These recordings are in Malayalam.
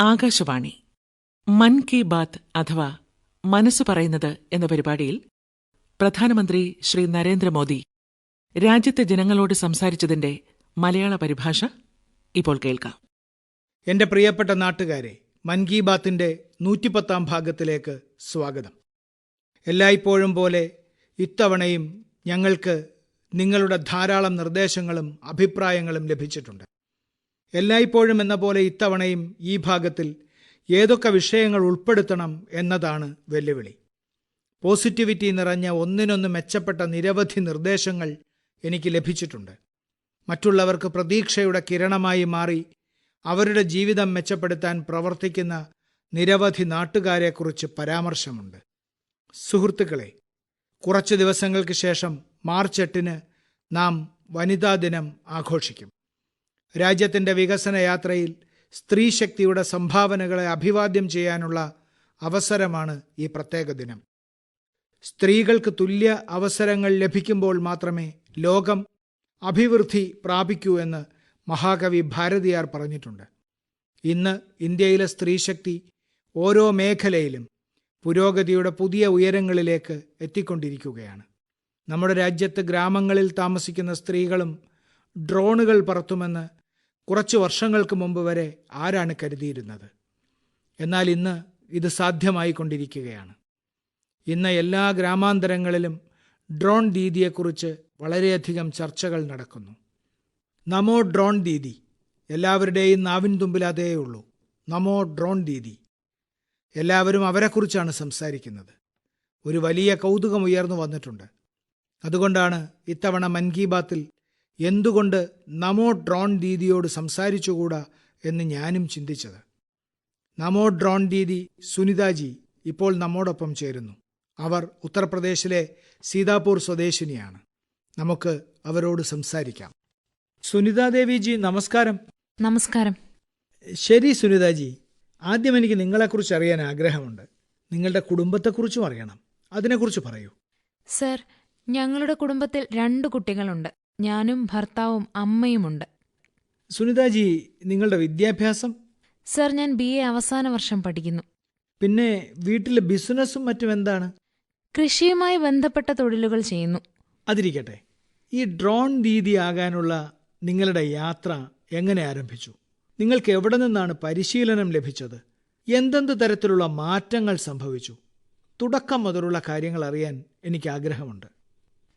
ആകാശവാണി. മൻ കി ബാത് അഥവാ മനസ്സ് പറയുന്നത് എന്ന പരിപാടിയിൽ പ്രധാനമന്ത്രി ശ്രീ നരേന്ദ്രമോദി രാജ്യത്തെ ജനങ്ങളോട് സംസാരിച്ചതിന്റെ മലയാള പരിഭാഷ ഇപ്പോൾ കേൾക്കാം. എന്റെ പ്രിയപ്പെട്ട നാട്ടുകാരെ മൻ കി ബാത്തിന്റെ നൂറ്റിപ്പത്താം ഭാഗത്തിലേക്ക് സ്വാഗതം. എല്ലായ്പ്പോഴും പോലെ ഇത്തവണയും ഞങ്ങൾക്ക് നിങ്ങളുടെ ധാരാളം നിർദ്ദേശങ്ങളും അഭിപ്രായങ്ങളും ലഭിച്ചിട്ടുണ്ട്. എല്ലായ്പ്പോഴും എന്ന പോലെ ഇത്തവണയും ഈ ഭാഗത്തിൽ ഏതൊക്കെ വിഷയങ്ങൾ ഉൾപ്പെടുത്തണം എന്നതാണ് വെല്ലുവിളി. പോസിറ്റിവിറ്റി നിറഞ്ഞ ഒന്നിനൊന്ന് മെച്ചപ്പെട്ട നിരവധി നിർദ്ദേശങ്ങൾ എനിക്ക് ലഭിച്ചിട്ടുണ്ട്. മറ്റുള്ളവർക്ക് പ്രതീക്ഷയുടെ കിരണമായി മാറി അവരുടെ ജീവിതം മെച്ചപ്പെടുത്താൻ പ്രവർത്തിക്കുന്ന നിരവധി നാട്ടുകാരെക്കുറിച്ച് പരാമർശമുണ്ട്. സുഹൃത്തുക്കളെ കുറച്ച് ദിവസങ്ങൾക്ക് ശേഷം മാർച്ച് എട്ടിന് നാം വനിതാ ദിനം ആഘോഷിക്കും. രാജ്യത്തിന്റെ വികസന യാത്രയിൽ സ്ത്രീശക്തിയുടെ സംഭാവനകളെ അഭിവാദ്യം ചെയ്യാനുള്ള അവസരമാണ് ഈ പ്രത്യേക ദിനം. സ്ത്രീകൾക്ക് തുല്യ അവസരങ്ങൾ ലഭിക്കുമ്പോൾ മാത്രമേ ലോകം അഭിവൃദ്ധി പ്രാപിക്കൂ എന്ന് മഹാകവി ഭാരതിയാർ പറഞ്ഞിട്ടുണ്ട്. ഇന്ന് ഇന്ത്യയിലെ സ്ത്രീശക്തി ഓരോ മേഖലയിലും പുരോഗതിയുടെ പുതിയ ഉയരങ്ങളിലേക്ക് എത്തിക്കൊണ്ടിരിക്കുകയാണ്. നമ്മുടെ രാജ്യത്ത് ഗ്രാമങ്ങളിൽ താമസിക്കുന്ന സ്ത്രീകളും ഡ്രോണുകൾ പറത്തുമെന്ന് കുറച്ച് വർഷങ്ങൾക്ക് മുമ്പ് വരെ ആരാണ് കരുതിയിരുന്നത്? എന്നാൽ ഇന്ന് ഇത് സാധ്യമായിക്കൊണ്ടിരിക്കുകയാണ്. ഇന്ന് എല്ലാ ഗ്രാമാന്തരങ്ങളിലും ഡ്രോൺ ദീദിയെക്കുറിച്ച് വളരെയധികം ചർച്ചകൾ നടക്കുന്നു. നമോ ഡ്രോൺ ദീദി. എല്ലാവരുടെയും നാവിൻ തുമ്പിൽ അതേ ഉള്ളൂ. നമോ ഡ്രോൺ ദീദി. എല്ലാവരും അവരെക്കുറിച്ചാണ് സംസാരിക്കുന്നത്. ഒരു വലിയ കൗതുകം ഉയർന്നു വന്നിട്ടുണ്ട്. അതുകൊണ്ടാണ് ഇത്തവണ മൻ കി ബാത്തിൽ എന്തുകൊണ്ട് നമോ ഡ്രോൺ ദീദിയോട് സംസാരിച്ചുകൂടാ എന്ന് ഞാനും ചിന്തിച്ചത്. നമോ ഡ്രോൺ ദീദി സുനിതാജി ഇപ്പോൾ നമ്മോടൊപ്പം ചേരുന്നു. അവർ ഉത്തർപ്രദേശിലെ സീതാപൂർ സ്വദേശിനിയാണ്. നമുക്ക് അവരോട് സംസാരിക്കാം. സുനിതാദേവിജി നമസ്കാരം. നമസ്കാരം. ശരി സുനിതാജി ആദ്യം എനിക്ക് നിങ്ങളെക്കുറിച്ച് അറിയാൻ ആഗ്രഹമുണ്ട്. നിങ്ങളുടെ കുടുംബത്തെക്കുറിച്ചും അറിയണം. അതിനെക്കുറിച്ച് പറയൂ. സർ ഞങ്ങളുടെ കുടുംബത്തിൽ രണ്ട് കുട്ടികളുണ്ട്. ഞാനും ഭർത്താവും അമ്മയുമുണ്ട്. സുനിതാജി നിങ്ങളുടെ വിദ്യാഭ്യാസം? സർ ഞാൻ ബി എ അവസാന വർഷം പഠിക്കുന്നു. പിന്നെ വീട്ടിലെ ബിസിനസ്സും മറ്റും എന്താണ്? കൃഷിയുമായി ബന്ധപ്പെട്ട തൊഴിലുകൾ ചെയ്യുന്നു. അതിരിക്കട്ടെ. ഈ ഡ്രോൺ ദീദി ആകാനുള്ള നിങ്ങളുടെ യാത്ര എങ്ങനെ ആരംഭിച്ചു? നിങ്ങൾക്ക് എവിടെ നിന്നാണ് പരിശീലനം ലഭിച്ചത്? എന്തെന്ത് തരത്തിലുള്ള മാറ്റങ്ങൾ സംഭവിച്ചു? തുടക്കം മുതലുള്ള കാര്യങ്ങൾ അറിയാൻ എനിക്ക് ആഗ്രഹമുണ്ട്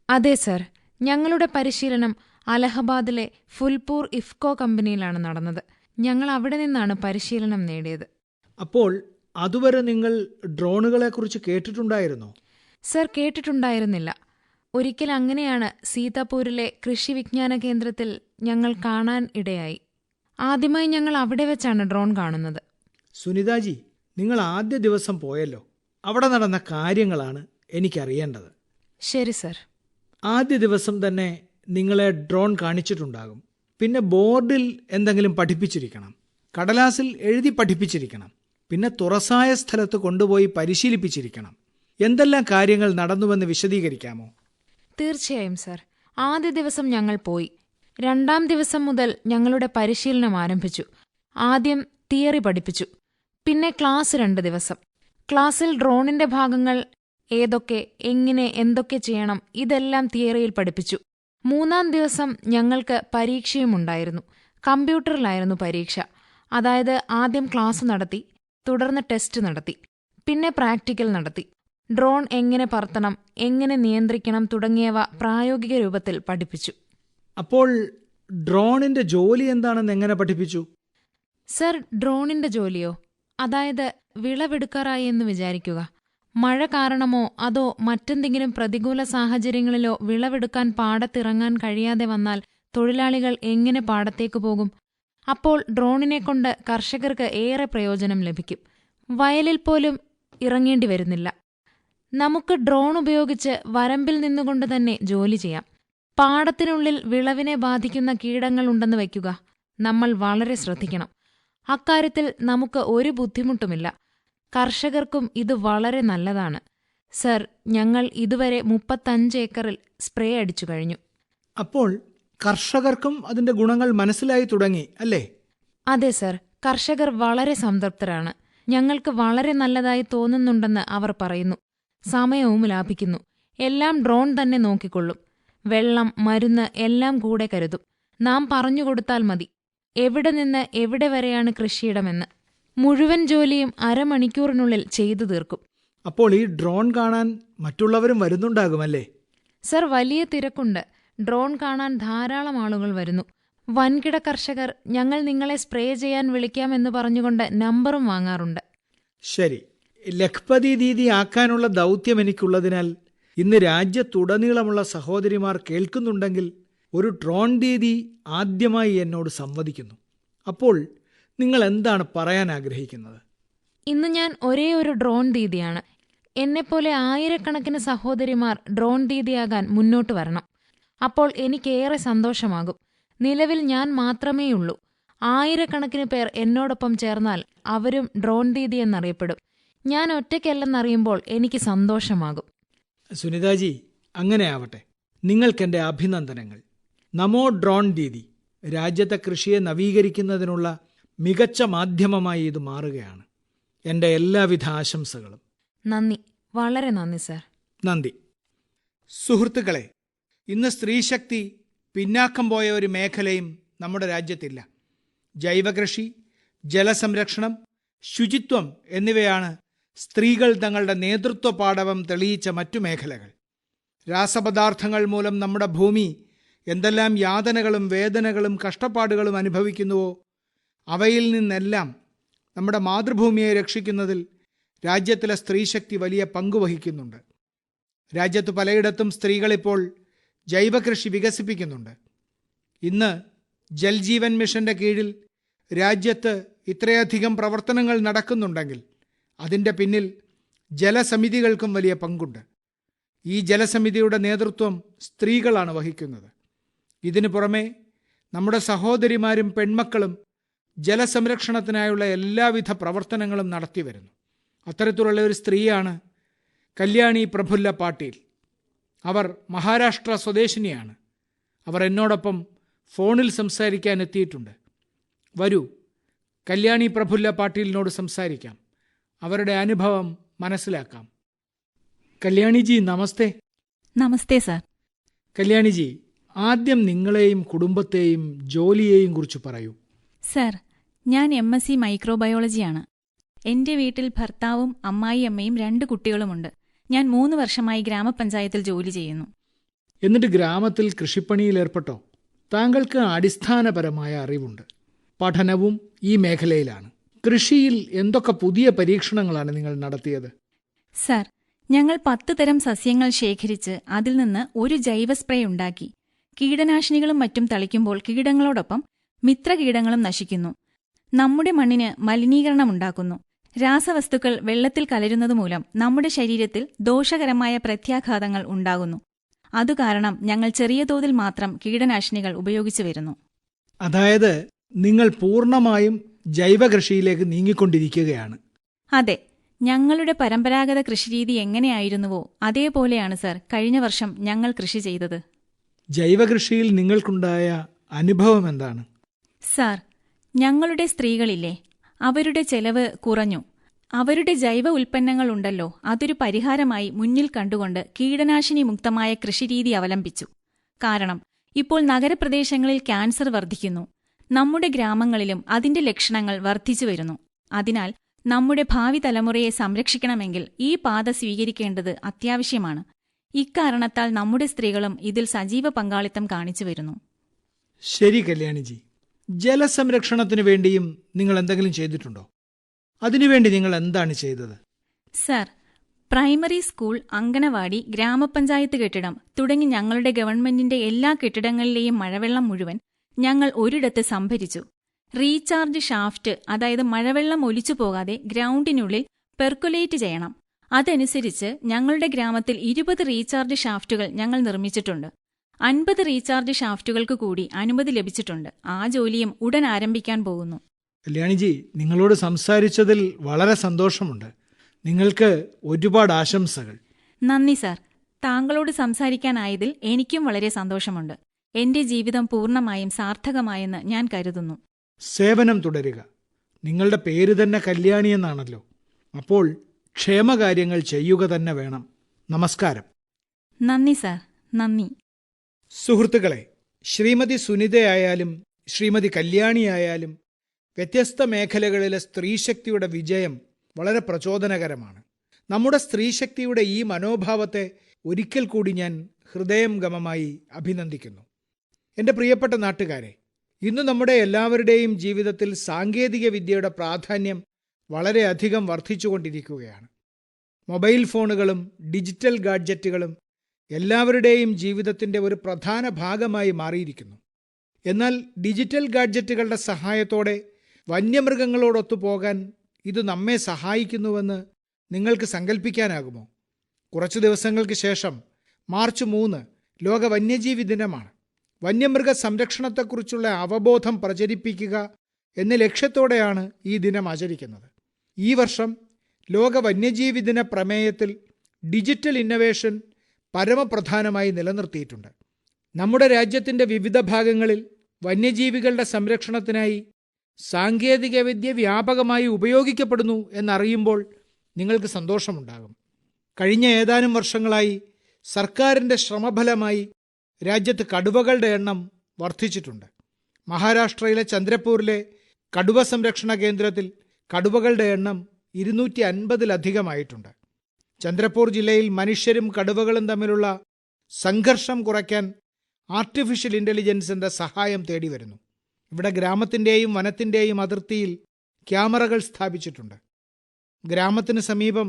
അതെ സർ. ഞങ്ങളുടെ പരിശീലനം അലഹബാദിലെ ഫുൽപൂർ ഇഫ്കോ കമ്പനിയിലാണ് നടന്നത്. ഞങ്ങൾ അവിടെ നിന്നാണ് പരിശീലനം നേടിയത്. അപ്പോൾ അതുവരെ നിങ്ങൾ ഡ്രോണുകളെ കുറിച്ച് കേട്ടിട്ടുണ്ടായിരുന്നോ? സർ കേട്ടിട്ടുണ്ടായിരുന്നില്ല. ഒരിക്കൽ അങ്ങനെയാണ് സീതാപൂരിലെ കൃഷി വിജ്ഞാന കേന്ദ്രത്തിൽ ഞങ്ങൾ കാണാൻ ഇടയായി. ആദ്യമായി ഞങ്ങൾ അവിടെ വെച്ചാണ് ഡ്രോൺ കാണുന്നത്. സുനിതാജി നിങ്ങൾ ആദ്യ ദിവസം പോയല്ലോ. അവിടെ നടന്ന കാര്യങ്ങളാണ് എനിക്കറിയേണ്ടത്. ശരി സർ. ആദ്യ ദിവസം തന്നെ നിങ്ങളെ ഡ്രോൺ കാണിച്ചിട്ടുണ്ടാകും. പിന്നെ ബോർഡിൽ എന്തെങ്കിലും പഠിപ്പിച്ചിരിക്കണം. കടലാസിൽ എഴുതി പഠിപ്പിച്ചിരിക്കണം. പിന്നെ തുറസായ സ്ഥലത്ത് കൊണ്ടുപോയി പരിശീലിപ്പിച്ചിരിക്കണം. എന്തെല്ലാം കാര്യങ്ങൾ നടന്നുവെന്ന് വിശദീകരിക്കാമോ? തീർച്ചയായും സർ. ആദ്യ ദിവസം ഞങ്ങൾ പോയി. രണ്ടാം ദിവസം മുതൽ ഞങ്ങളുടെ പരിശീലനം ആരംഭിച്ചു. ആദ്യം തിയറി പഠിപ്പിച്ചു. പിന്നെ ക്ലാസ് രണ്ട് ദിവസം. ക്ലാസ്സിൽ ഡ്രോണിന്റെ ഭാഗങ്ങൾ ഏതൊക്കെ എങ്ങനെ എന്തൊക്കെ ചെയ്യണം ഇതെല്ലാം തിയറിയിൽ പഠിപ്പിച്ചു. മൂന്നാം ദിവസം ഞങ്ങൾക്ക് പരീക്ഷയുമുണ്ടായിരുന്നു. കമ്പ്യൂട്ടറിലായിരുന്നു പരീക്ഷ. അതായത് ആദ്യം ക്ലാസ് നടത്തി തുടർന്ന് ടെസ്റ്റ് നടത്തി പിന്നെ പ്രാക്ടിക്കൽ നടത്തി. ഡ്രോൺ എങ്ങനെ പറത്തണം എങ്ങനെ നിയന്ത്രിക്കണം തുടങ്ങിയവ പ്രായോഗിക രൂപത്തിൽ പഠിപ്പിച്ചു. അപ്പോൾ ഡ്രോണിന്റെ ജോലി എന്താണെന്ന് എങ്ങനെ പഠിപ്പിച്ചു? സർ ഡ്രോണിന്റെ ജോലിയോ? അതായത് വിളവെടുക്കാറായി എന്ന് വിചാരിക്കുക. മഴ കാരണമോ അതോ മറ്റെന്തെങ്കിലും പ്രതികൂല സാഹചര്യങ്ങളിലോ വിളവെടുക്കാൻ പാടത്തിറങ്ങാൻ കഴിയാതെ വന്നാൽ തൊഴിലാളികൾ എങ്ങനെ പാടത്തേക്ക് പോകും? അപ്പോൾ ഡ്രോണിനെ കൊണ്ട് കർഷകർക്ക് ഏറെ പ്രയോജനം ലഭിക്കും. വയലിൽ പോലും ഇറങ്ങേണ്ടി വരുന്നില്ല. നമുക്ക് ഡ്രോൺ ഉപയോഗിച്ച് വരമ്പിൽ നിന്നുകൊണ്ട് തന്നെ ജോലി ചെയ്യാം. പാടത്തിനുള്ളിൽ വിളവിനെ ബാധിക്കുന്ന കീടങ്ങൾ ഉണ്ടെന്ന് വയ്ക്കുക. നമ്മൾ വളരെ ശ്രദ്ധിക്കണം. അക്കാര്യത്തിൽ നമുക്ക് ഒരു ബുദ്ധിമുട്ടുമില്ല. കർഷകർക്കും ഇത് വളരെ നല്ലതാണ്. സർ ഞങ്ങൾ ഇതുവരെ മുപ്പത്തഞ്ച് ഏക്കറിൽ സ്പ്രേ അടിച്ചു കഴിഞ്ഞു. അപ്പോൾ കർഷകർക്കും അതിന്റെ ഗുണങ്ങൾ മനസ്സിലായി തുടങ്ങി അല്ലേ? അതെ സർ. കർഷകർ വളരെ സംതൃപ്തരാണ്. ഞങ്ങൾക്ക് വളരെ നല്ലതായി തോന്നുന്നുണ്ടെന്ന് അവർ പറയുന്നു. സമയവും ലാഭിക്കുന്നു. എല്ലാം ഡ്രോൺ തന്നെ നോക്കിക്കൊള്ളും. വെള്ളം മരുന്ന് എല്ലാം കൂടെ കരുതും. നാം പറഞ്ഞുകൊടുത്താൽ മതി. എവിടെ നിന്ന് എവിടെ വരെയാണ് കൃഷിയിടമെന്ന്. മുഴുവൻ ജോലിയും അരമണിക്കൂറിനുള്ളിൽ ചെയ്തു തീർക്കും. അപ്പോൾ ഈ ഡ്രോൺ കാണാൻ മറ്റുള്ളവരും വരുന്നുണ്ടാകുമല്ലേ? സർ വലിയ തിരക്കുണ്ട്. ഡ്രോൺ കാണാൻ ധാരാളം ആളുകൾ വരുന്നു. വൻകിട കർഷകർ ഞങ്ങൾ നിങ്ങളെ സ്പ്രേ ചെയ്യാൻ വിളിക്കാമെന്ന് പറഞ്ഞുകൊണ്ട് നമ്പറും വാങ്ങാറുണ്ട്. ശരി. ലഖ്പതി ദീദി ആക്കാനുള്ള ദൗത്യം എനിക്കുള്ളതിനാൽ ഇന്ന് രാജ്യത്തുടനീളമുള്ള സഹോദരിമാർ കേൾക്കുന്നുണ്ടെങ്കിൽ ഒരു ഡ്രോൺ ദീദി ആദ്യമായി എന്നോട് സംവദിക്കുന്നു. അപ്പോൾ നിങ്ങൾ എന്താണ് പറയാൻ ആഗ്രഹിക്കുന്നത്? ഇന്ന് ഞാൻ ഒരേ ഒരു ഡ്രോൺ ദീദിയാണ്. എന്നെപ്പോലെ ആയിരക്കണക്കിന് സഹോദരിമാർ ഡ്രോൺ ദീദിയാകാൻ മുന്നോട്ട് വരണം. അപ്പോൾ എനിക്കേറെ സന്തോഷമാകും. നിലവിൽ ഞാൻ മാത്രമേയുള്ളൂ ആയിരക്കണക്കിന് പേർ എന്നോടൊപ്പം ചേർന്നാൽ അവരും ഡ്രോൺ ദീദി എന്നറിയപ്പെടും. ഞാൻ ഒറ്റയ്ക്കല്ലെന്നറിയുമ്പോൾ എനിക്ക് സന്തോഷമാകും. സുനിതാജി അങ്ങനെ ആവട്ടെ നിങ്ങൾക്കെന്റെ അഭിനന്ദനങ്ങൾ. നമോ ഡ്രോൺ ദീദി. രാജ്യത്തെ കൃഷിയെ നവീകരിക്കുന്നതിനുള്ള മികച്ച മാധ്യമമായി ഇത് മാറുകയാണ്. എന്റെ എല്ലാവിധ ആശംസകളും. നന്ദി. വളരെ നന്ദി സർ. നന്ദി. സുഹൃത്തുക്കളെ ഇന്ന് സ്ത്രീശക്തി പിന്നാക്കം പോയ ഒരു മേഖലയും നമ്മുടെ രാജ്യത്തില്ല. ജൈവകൃഷി ജലസംരക്ഷണം ശുചിത്വം എന്നിവയാണ് സ്ത്രീകൾ തങ്ങളുടെ നേതൃത്വ പാടവം തെളിയിച്ച മറ്റു മേഖലകൾ. രാസപദാർത്ഥങ്ങൾ മൂലം നമ്മുടെ ഭൂമി എന്തെല്ലാം യാതനകളും വേദനകളും കഷ്ടപ്പാടുകളും അനുഭവിക്കുന്നുവോ അവയിൽ നിന്നെല്ലാം നമ്മുടെ മാതൃഭൂമിയെ രക്ഷിക്കുന്നതിൽ രാജ്യത്തിലെ സ്ത്രീശക്തി വലിയ പങ്ക് വഹിക്കുന്നുണ്ട്. രാജ്യത്ത് പലയിടത്തും സ്ത്രീകളിപ്പോൾ ജൈവകൃഷി വികസിപ്പിക്കുന്നുണ്ട്. ഇന്ന് ജൽജീവൻ മിഷന്റെ കീഴിൽ രാജ്യത്ത് ഇത്രയധികം പ്രവർത്തനങ്ങൾ നടക്കുന്നുണ്ടെങ്കിൽ അതിന്റെ പിന്നിൽ ജലസമിതികൾക്കും വലിയ പങ്കുണ്ട്. ഈ ജലസമിതിയുടെ നേതൃത്വം സ്ത്രീകളാണ് വഹിക്കുന്നത്. ഇതിനു പുറമെ നമ്മുടെ സഹോദരിമാരും പെൺമക്കളും ജലസംരക്ഷണത്തിനായുള്ള എല്ലാവിധ പ്രവർത്തനങ്ങളും നടത്തിവരുന്നു അത്തരത്തിലുള്ള ഒരു സ്ത്രീയാണ് കല്യാണി പ്രഫുല്ല പാട്ടീൽ. അവർ മഹാരാഷ്ട്ര സ്വദേശിനിയാണ്. അവർ എന്നോടൊപ്പം ഫോണിൽ സംസാരിക്കാൻ എത്തിയിട്ടുണ്ട്. വരൂ കല്യാണി പ്രഫുല്ല പാട്ടീലിനോട് സംസാരിക്കാം. അവരുടെ അനുഭവം മനസ്സിലാക്കാം. കല്യാണിജി നമസ്തേ. നമസ്തേ സർ. കല്യാണിജി ആദ്യം നിങ്ങളെയും കുടുംബത്തെയും ജോലിയെയും കുറിച്ച് പറയൂ. സാർ ഞാൻ എം എസ് സി മൈക്രോബയോളജിയാണ്. എന്റെ വീട്ടിൽ ഭർത്താവും അമ്മായിയമ്മയും രണ്ട് കുട്ടികളുമുണ്ട്. ഞാൻ മൂന്ന് വർഷമായി ഗ്രാമപഞ്ചായത്തിൽ ജോലി ചെയ്യുന്നു. എന്നിട്ട് ഗ്രാമത്തിൽ കൃഷിപ്പണിയിൽ ഏർപ്പെട്ടോ? താങ്കൾക്ക് അടിസ്ഥാനപരമായ അറിവുണ്ട്. പഠനവും ഈ മേഖലയിലാണ്. കൃഷിയിൽ എന്തൊക്കെ പുതിയ പരീക്ഷണങ്ങളാണ് നിങ്ങൾ നടത്തിയത്? സർ ഞങ്ങൾ പത്ത് തരം സസ്യങ്ങൾ ശേഖരിച്ച് അതിൽ നിന്ന് ഒരു ജൈവ സ്പ്രേ ഉണ്ടാക്കി. കീടനാശിനികളും മറ്റും തളിക്കുമ്പോൾ കീടങ്ങളോടൊപ്പം മിത്രകീടങ്ങളും നശിക്കുന്നു. നമ്മുടെ മണ്ണിന് മലിനീകരണമുണ്ടാക്കുന്നു. രാസവസ്തുക്കൾ വെള്ളത്തിൽ കലരുന്നതുമൂലം നമ്മുടെ ശരീരത്തിൽ ദോഷകരമായ പ്രത്യാഘാതങ്ങൾ ഉണ്ടാകുന്നു. അതുകാരണം ഞങ്ങൾ ചെറിയ തോതിൽ മാത്രം കീടനാശിനികൾ ഉപയോഗിച്ചു വരുന്നു. അതായത് നിങ്ങൾ പൂർണമായും ജൈവകൃഷിയിലേക്ക് നീങ്ങിക്കൊണ്ടിരിക്കുകയാണ്. അതെ ഞങ്ങളുടെ പരമ്പരാഗത കൃഷിരീതി എങ്ങനെയായിരുന്നുവോ അതേപോലെയാണ് സർ കഴിഞ്ഞ വർഷം ഞങ്ങൾ കൃഷി ചെയ്തത്. ജൈവകൃഷിയിൽ നിങ്ങൾക്കുണ്ടായ അനുഭവം എന്താണ്? സാർ ഞങ്ങളുടെ സ്ത്രീകളില്ലേ അവരുടെ ചെലവ് കുറഞ്ഞു. അവരുടെ ജൈവ ഉൽപ്പന്നങ്ങൾ ഉണ്ടല്ലോ അതൊരു പരിഹാരമായി മുന്നിൽ കണ്ടുകൊണ്ട് കീടനാശിനി മുക്തമായ കൃഷിരീതി അവലംബിച്ചു. കാരണം ഇപ്പോൾ നഗരപ്രദേശങ്ങളിൽ ക്യാൻസർ വർദ്ധിക്കുന്നു. നമ്മുടെ ഗ്രാമങ്ങളിലും അതിന്റെ ലക്ഷണങ്ങൾ വർദ്ധിച്ചു വരുന്നു. അതിനാൽ നമ്മുടെ ഭാവി തലമുറയെ സംരക്ഷിക്കണമെങ്കിൽ ഈ പാത സ്വീകരിക്കേണ്ടത് അത്യാവശ്യമാണ്. ഇക്കാരണത്താൽ നമ്മുടെ സ്ത്രീകളും ഇതിൽ സജീവ പങ്കാളിത്തം കാണിച്ചു വരുന്നു. ശരി കല്യാണിജി. ജലസംരക്ഷണത്തിന് വേണ്ടിയും നിങ്ങൾ എന്തെങ്കിലും ചെയ്തിട്ടുണ്ടോ? അതിനുവേണ്ടി നിങ്ങൾ എന്താണ് ചെയ്തത്? സർ പ്രൈമറി സ്കൂൾ അങ്കണവാടി ഗ്രാമപഞ്ചായത്ത് കെട്ടിടം തുടങ്ങി ഞങ്ങളുടെ ഗവൺമെന്റിന്റെ എല്ലാ കെട്ടിടങ്ങളിലെയും മഴവെള്ളം മുഴുവൻ ഞങ്ങൾ ഒരിടത്ത് സംഭരിച്ചു. റീചാർജ് ഷാഫ്റ്റ് അതായത് മഴവെള്ളം ഒലിച്ചു പോകാതെ ഗ്രൗണ്ടിനുള്ളിൽ പെർക്കുലേറ്റ് ചെയ്യണം. അതനുസരിച്ച് ഞങ്ങളുടെ ഗ്രാമത്തിൽ ഇരുപത് റീചാർജ് ഷാഫ്റ്റുകൾ ഞങ്ങൾ നിർമ്മിച്ചിട്ടുണ്ട്. അൻപത് റീചാർജ് ഷാഫ്റ്റുകൾക്ക് കൂടി അനുമതി ലഭിച്ചിട്ടുണ്ട്. ആ ജോലിയും ഉടൻ ആരംഭിക്കാൻ പോകുന്നു. കല്യാണിജി നിങ്ങളോട് സംസാരിച്ചതിൽ വളരെ സന്തോഷമുണ്ട്. നിങ്ങൾക്ക് ഒരുപാട് ആശംസകൾ. നന്ദി സാർ. താങ്കളോട് സംസാരിക്കാനായതിൽ എനിക്കും വളരെ സന്തോഷമുണ്ട്. എന്റെ ജീവിതം പൂർണമായും സാർത്ഥകമായെന്ന് ഞാൻ കരുതുന്നു. സേവനം തുടരുക. നിങ്ങളുടെ പേര് തന്നെ കല്യാണി എന്നാണല്ലോ. അപ്പോൾ ക്ഷേമകാര്യങ്ങൾ ചെയ്യുക തന്നെ വേണം. നമസ്കാരം. നന്ദി സാർ. നന്ദി. സുഹൃത്തുക്കളെ ശ്രീമതി സുനിതയായാലും ശ്രീമതി കല്യാണിയായാലും വ്യത്യസ്ത മേഖലകളിലെ സ്ത്രീശക്തിയുടെ വിജയം വളരെ പ്രചോദനകരമാണ്. നമ്മുടെ സ്ത്രീശക്തിയുടെ ഈ മനോഭാവത്തെ ഒരിക്കൽ കൂടി ഞാൻ ഹൃദയം ഗമമായി അഭിനന്ദിക്കുന്നു. എന്റെ പ്രിയപ്പെട്ട നാട്ടുകാരെ ഇന്ന് നമ്മുടെ എല്ലാവരുടെയും ജീവിതത്തിൽ സാങ്കേതിക വിദ്യയുടെ പ്രാധാന്യം വളരെയധികം വർദ്ധിച്ചുകൊണ്ടിരിക്കുകയാണ്. മൊബൈൽ ഫോണുകളും ഡിജിറ്റൽ ഗാഡ്ജറ്റുകളും എല്ലാവരുടെയും ജീവിതത്തിന്റെ ഒരു പ്രധാന ഭാഗമായി മാറിയിരിക്കുന്നു. എന്നാൽ ഡിജിറ്റൽ ഗാഡ്ജറ്റുകളുടെ സഹായത്തോടെ വന്യമൃഗങ്ങളോടൊത്തു പോകാൻ ഇത് നമ്മെ സഹായിക്കുന്നുവെന്ന് നിങ്ങൾക്ക് സങ്കല്പിക്കാനാകുമോ കുറച്ച് ദിവസങ്ങൾക്ക് ശേഷം മാർച്ച് മൂന്ന് ലോക വന്യജീവി ദിനമാണ്. വന്യമൃഗ സംരക്ഷണത്തെക്കുറിച്ചുള്ള അവബോധം പ്രചരിപ്പിക്കുക എന്ന ലക്ഷ്യത്തോടെയാണ് ഈ ദിനം ആചരിക്കുന്നത്. ഈ വർഷം ലോക വന്യജീവി ദിന പ്രമേയത്തിൽ ഡിജിറ്റൽ ഇന്നവേഷൻ പരമപ്രധാനമായി നിലനിർത്തിയിട്ടുണ്ട്. നമ്മുടെ രാജ്യത്തിന്റെ വിവിധ ഭാഗങ്ങളിൽ വന്യജീവികളുടെ സംരക്ഷണത്തിനായി സാങ്കേതികവിദ്യ വ്യാപകമായി ഉപയോഗിക്കപ്പെടുന്നു എന്നറിയുമ്പോൾ നിങ്ങൾക്ക് സന്തോഷമുണ്ടാകും. കഴിഞ്ഞ ഏതാനും വർഷങ്ങളായി സർക്കാരിന്റെ ശ്രമഫലമായി രാജ്യത്ത് കടുവകളുടെ എണ്ണം വർദ്ധിച്ചിട്ടുണ്ട്. മഹാരാഷ്ട്രയിലെ ചന്ദ്രപൂരിലെ കടുവ സംരക്ഷണ കേന്ദ്രത്തിൽ കടുവകളുടെ എണ്ണം ഇരുന്നൂറ്റി അൻപതിലധികമായിട്ടുണ്ട് ചന്ദ്രപൂർ ജില്ലയിൽ മനുഷ്യരും കടുവകളും തമ്മിലുള്ള സംഘർഷം കുറയ്ക്കാൻ ആർട്ടിഫിഷ്യൽ ഇന്റലിജൻസിന്റെ സഹായം തേടി വരുന്നു ഇവിടെ ഗ്രാമത്തിന്റെയും വനത്തിന്റെയും അതിർത്തിയിൽ ക്യാമറകൾ സ്ഥാപിച്ചിട്ടുണ്ട്. ഗ്രാമത്തിന് സമീപം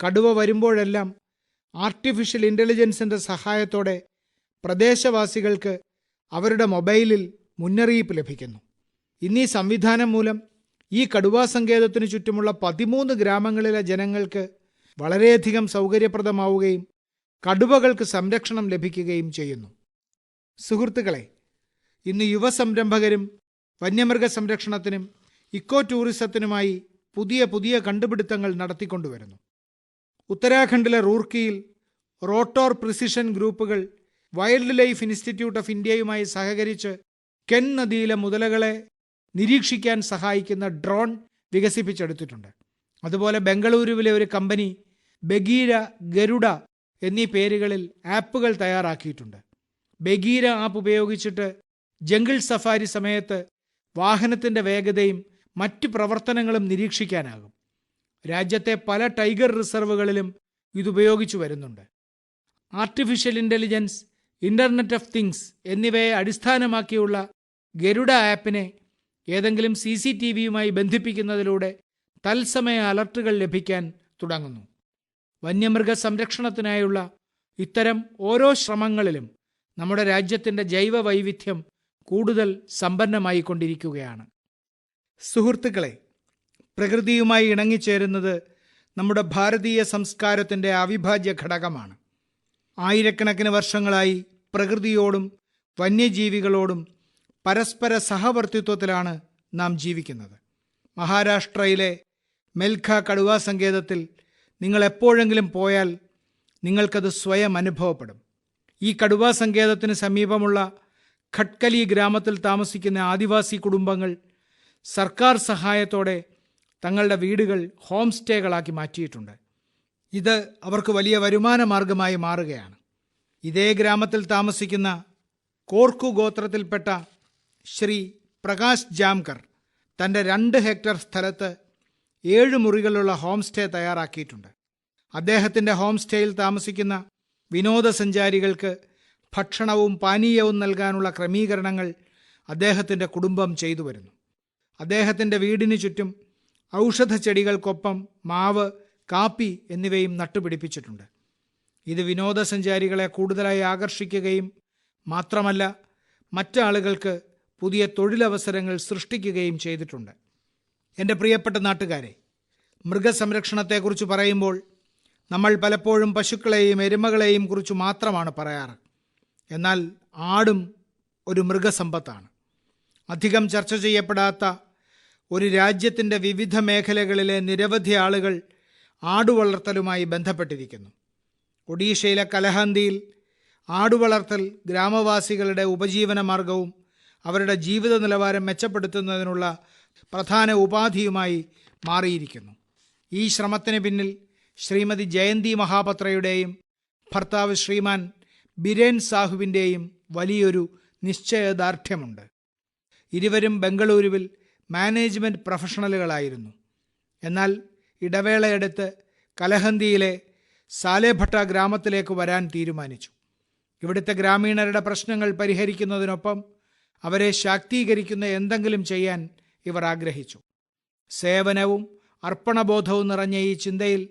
കടുവ വരുമ്പോഴെല്ലാം ആർട്ടിഫിഷ്യൽ ഇന്റലിജൻസിന്റെ സഹായത്തോടെ പ്രദേശവാസികൾക്ക് അവരുടെ മൊബൈലിൽ മുന്നറിയിപ്പ് ലഭിക്കുന്നു. ഇന്നീ സംവിധാനം മൂലം ഈ കടുവാ സങ്കേതത്തിനു ചുറ്റുമുള്ള പതിമൂന്ന് ഗ്രാമങ്ങളിലെ ജനങ്ങൾക്ക് വളരെയധികം സൗകര്യപ്രദമാവുകയും കടുവകൾക്ക് സംരക്ഷണം ലഭിക്കുകയും ചെയ്യുന്നു. സുഹൃത്തുക്കളെ ഇന്ന് യുവസംരംഭകരും വന്യമൃഗ സംരക്ഷണത്തിനും ഇക്കോ ടൂറിസത്തിനുമായി പുതിയ പുതിയ കണ്ടുപിടുത്തങ്ങൾ നടത്തിക്കൊണ്ടുവരുന്നു. ഉത്തരാഖണ്ഡിലെ റൂർക്കിയിൽ റോട്ടോർ പ്രിസിഷൻ ഗ്രൂപ്പുകൾ വൈൽഡ് ലൈഫ് ഇൻസ്റ്റിറ്റ്യൂട്ട് ഓഫ് ഇന്ത്യയുമായി സഹകരിച്ച് കെൻ നദിയിലെ മുതലകളെ നിരീക്ഷിക്കാൻ സഹായിക്കുന്ന ഡ്രോൺ വികസിപ്പിച്ചെടുത്തിട്ടുണ്ട്. അതുപോലെ ബംഗളൂരുവിലെ ഒരു കമ്പനി ബഗീര ഗരുഡ എന്നീ പേരുകളിൽ ആപ്പുകൾ തയ്യാറാക്കിയിട്ടുണ്ട്. ബഗീര ആപ്പ് ഉപയോഗിച്ചിട്ട് ജംഗിൾ സഫാരി സമയത്ത് വാഹനത്തിന്റെ വേഗതയും മറ്റ് പ്രവർത്തനങ്ങളും നിരീക്ഷിക്കാനാകും. രാജ്യത്തെ പല ടൈഗർ റിസർവുകളിലും ഇതുപയോഗിച്ചു വരുന്നുണ്ട്. Artificial intelligence internet of things എന്നിവയെ അടിസ്ഥാനമാക്കിയുള്ള ഗരുഡ ആപ്പിനെ ഏതെങ്കിലും സി സി ടി വിയുമായി ബന്ധിപ്പിക്കുന്നതിലൂടെ തത്സമയ അലർട്ടുകൾ ലഭിക്കാൻ തുടങ്ങുന്നു. വന്യമൃഗ സംരക്ഷണത്തിനായുള്ള ഇത്തരം ഓരോ ശ്രമങ്ങളിലും നമ്മുടെ രാജ്യത്തിന്റെ ജൈവ വൈവിധ്യം കൂടുതൽ സമ്പന്നമായി കൊണ്ടിരിക്കുകയാണ് സുഹൃത്തുക്കളെ പ്രകൃതിയുമായി ഇണങ്ങിച്ചേരുന്നത് നമ്മുടെ ഭാരതീയ സംസ്കാരത്തിന്റെ അവിഭാജ്യ ഘടകമാണ്. ആയിരക്കണക്കിന് വർഷങ്ങളായി പ്രകൃതിയോടും വന്യജീവികളോടും പരസ്പര സഹവർത്തിത്വത്തിലാണ് നാം ജീവിക്കുന്നത്. മഹാരാഷ്ട്രയിലെ മെൽഖ കടുവാ സങ്കേതത്തിൽ നിങ്ങൾ എപ്പോഴെങ്കിലും പോയാൽ നിങ്ങൾക്കത് സ്വയം അനുഭവപ്പെടും. ഈ കടുവാ സങ്കേതത്തിന് സമീപമുള്ള ഖട്കലി ഗ്രാമത്തിൽ താമസിക്കുന്ന ആദിവാസി കുടുംബങ്ങൾ സർക്കാർ സഹായത്തോടെ തങ്ങളുടെ വീടുകൾ ഹോം സ്റ്റേകളാക്കി മാറ്റിയിട്ടുണ്ട്. ഇത് അവർക്ക് വലിയ വരുമാന മാർഗമായി മാറുകയാണ്. ഇതേ ഗ്രാമത്തിൽ താമസിക്കുന്ന കോർക്കു ഗോത്രത്തിൽപ്പെട്ട ശ്രീ പ്രകാശ് ജാംകർ തന്റെ രണ്ട് ഹെക്ടർ സ്ഥലത്ത് ഏഴ് മുറികളുള്ള ഹോം സ്റ്റേ തയ്യാറാക്കിയിട്ടുണ്ട്. അദ്ദേഹത്തിന്റെ ഹോം സ്റ്റേയിൽ താമസിക്കുന്ന വിനോദസഞ്ചാരികൾക്ക് ഭക്ഷണവും പാനീയവും നൽകാനുള്ള ക്രമീകരണങ്ങൾ അദ്ദേഹത്തിന്റെ കുടുംബം ചെയ്തു വരുന്നു. അദ്ദേഹത്തിന്റെ വീടിന് ചുറ്റും ഔഷധച്ചെടികൾക്കൊപ്പം മാവ് കാപ്പി എന്നിവയും നട്ടുപിടിപ്പിച്ചിട്ടുണ്ട്. ഇത് വിനോദസഞ്ചാരികളെ കൂടുതലായി ആകർഷിക്കുകയും മാത്രമല്ല മറ്റാളുകൾക്ക് പുതിയ തൊഴിലവസരങ്ങൾ സൃഷ്ടിക്കുകയും ചെയ്തിട്ടുണ്ട്. എന്റെ പ്രിയപ്പെട്ട നാട്ടുകാരെ മൃഗസംരക്ഷണത്തെക്കുറിച്ച് പറയുമ്പോൾ നമ്മൾ പലപ്പോഴും പശുക്കളെയും എരുമകളെയും കുറിച്ച് മാത്രമാണ് പറയാറ്. എന്നാൽ ആടും ഒരു മൃഗസമ്പത്താണ്. അധികം ചർച്ച ചെയ്യപ്പെടാത്ത ഒരു രാജ്യത്തിന്റെ വിവിധ മേഖലകളിലെ നിരവധി ആളുകൾ ആടുവളർത്തലുമായി ബന്ധപ്പെട്ടിരിക്കുന്നു. ഒഡീഷയിലെ കലഹന്തിയിൽ ആടുവളർത്തൽ ഗ്രാമവാസികളുടെ ഉപജീവന മാർഗവും അവരുടെ ജീവിത നിലവാരം മെച്ചപ്പെടുത്തുന്നതിനുള്ള പ്രധാന ഉപാധിയുമായി മാറിയിരിക്കുന്നു. ഈ ശ്രമത്തിന് പിന്നിൽ ശ്രീമതി ജയന്തി മഹാപത്രയുടെയും ഭർത്താവ് ശ്രീമാൻ ബിരേൻ സാഹുവിന്റെയും വലിയൊരു നിശ്ചയദാർഢ്യമുണ്ട്. ഇരുവരും ബംഗളൂരുവിൽ മാനേജ്മെന്റ് പ്രൊഫഷണലുകളായിരുന്നു. എന്നാൽ ഇടവേളയെടുത്ത് കലഹന്തിയിലെ സാലേഭട്ട ഗ്രാമത്തിലേക്ക് വരാൻ തീരുമാനിച്ചു. ഇവിടുത്തെ ഗ്രാമീണരുടെ പ്രശ്നങ്ങൾ പരിഹരിക്കുന്നതിനൊപ്പം അവരെ ശാക്തീകരിക്കുന്ന എന്തെങ്കിലും ചെയ്യാൻ ഇവർ ആഗ്രഹിച്ചു. സേവനവും അർപ്പണബോധവും നിറഞ്ഞ ഈ ചിന്തയിൽ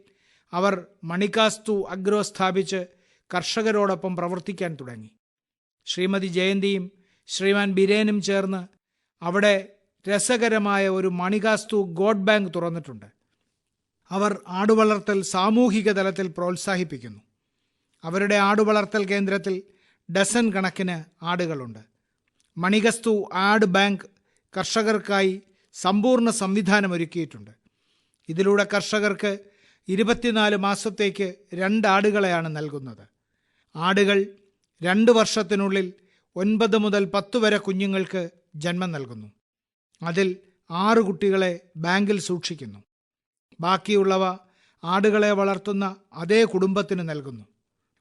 അവർ മണികാസ്തു അഗ്രോ സ്ഥാപിച്ച് കർഷകരോടൊപ്പം പ്രവർത്തിക്കാൻ തുടങ്ങി. ശ്രീമതി ജയന്തിയും ശ്രീമാൻ ബിരേനും ചേർന്ന് അവിടെ രസകരമായ ഒരു മണികാസ്തു ഗോഡ് ബാങ്ക് തുറന്നിട്ടുണ്ട്. അവർ ആടുവളർത്തൽ സാമൂഹിക തലത്തിൽ പ്രോത്സാഹിപ്പിക്കുന്നു. അവരുടെ ആടുവളർത്തൽ കേന്ദ്രത്തിൽ ഡസൻ കണക്കിന് ആടുകളുണ്ട്. മണികസ്തു ആട് ബാങ്ക് കർഷകർക്കായി സമ്പൂർണ സംവിധാനം ഒരുക്കിയിട്ടുണ്ട്. ഇതിലൂടെ കർഷകർക്ക് ഇരുപത്തിനാല് മാസത്തേക്ക് രണ്ട് ആടുകളെയാണ് നൽകുന്നത്. ആടുകൾ രണ്ട് വർഷത്തിനുള്ളിൽ ഒൻപത് മുതൽ പത്ത് വരെ കുഞ്ഞുങ്ങൾക്ക് ജന്മം നൽകുന്നു. അതിൽ ആറ് കുട്ടികളെ ബാങ്കിൽ സൂക്ഷിക്കുന്നു. ബാക്കിയുള്ളവ ആടുകളെ വളർത്തുന്ന അതേ കുടുംബത്തിന് നൽകുന്നു.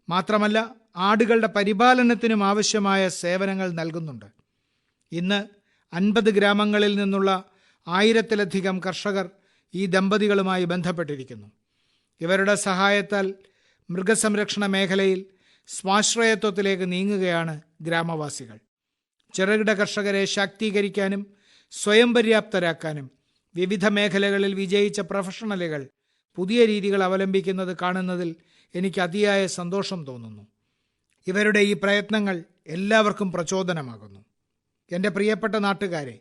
മാത്രമല്ല ആടുകളുടെ പരിപാലനത്തിനും ആവശ്യമായ സേവനങ്ങൾ നൽകുന്നുണ്ട്. ഇന്ന് അൻപത് ഗ്രാമങ്ങളിൽ നിന്നുള്ള ആയിരത്തിലധികം കർഷകർ ഈ ദമ്പതികളുമായി ബന്ധപ്പെട്ടിരിക്കുന്നു. ഇവരുടെ സഹായത്താൽ മൃഗസംരക്ഷണ മേഖലയിൽ സ്വാശ്രയത്വത്തിലേക്ക് നീങ്ങുകയാണ് ഗ്രാമവാസികൾ. ചെറുകിട കർഷകരെ ശാക്തീകരിക്കാനും സ്വയം പര്യാപ്തരാക്കാനും വിവിധ മേഖലകളിൽ വിജയിച്ച പ്രൊഫഷണലുകൾ പുതിയ രീതികൾ അവലംബിക്കുന്നത് കാണുന്നതിൽ എനിക്ക് അതിയായ സന്തോഷം തോന്നുന്നു. ഇവരുടെ ഈ പ്രയത്നങ്ങൾ എല്ലാവർക്കും പ്രചോദനമാകുന്നു. എന്റെ പ്രിയപ്പെട്ട നാട്ടുകാരെ